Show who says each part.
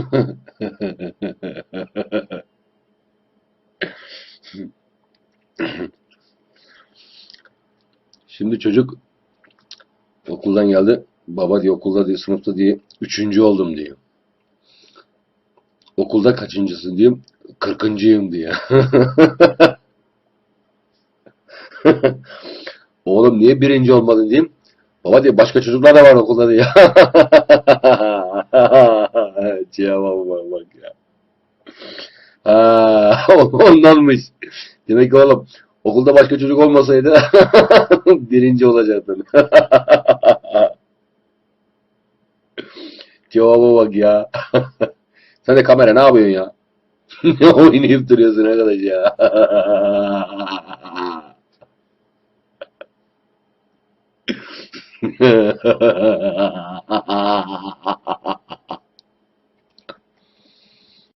Speaker 1: Şimdi çocuk okuldan geldi. Baba diyor okulda diye sınıfta diye üçüncü oldum diyor. Okulda kaçıncısın diyeyim. Kırkıncıyım diyor. Oğlum niye birinci olmadın diyeyim. Baba diyor başka çocuklar da var okulda diyor. Cevabı bak bak ya. Ha, ondanmış. Demek ki oğlum okulda başka çocuk olmasaydı birinci olacaktın. Cevaba bak ya. Sen de kamera ne yapıyorsun ya? Ne oynayıp duruyorsun arkadaş ya?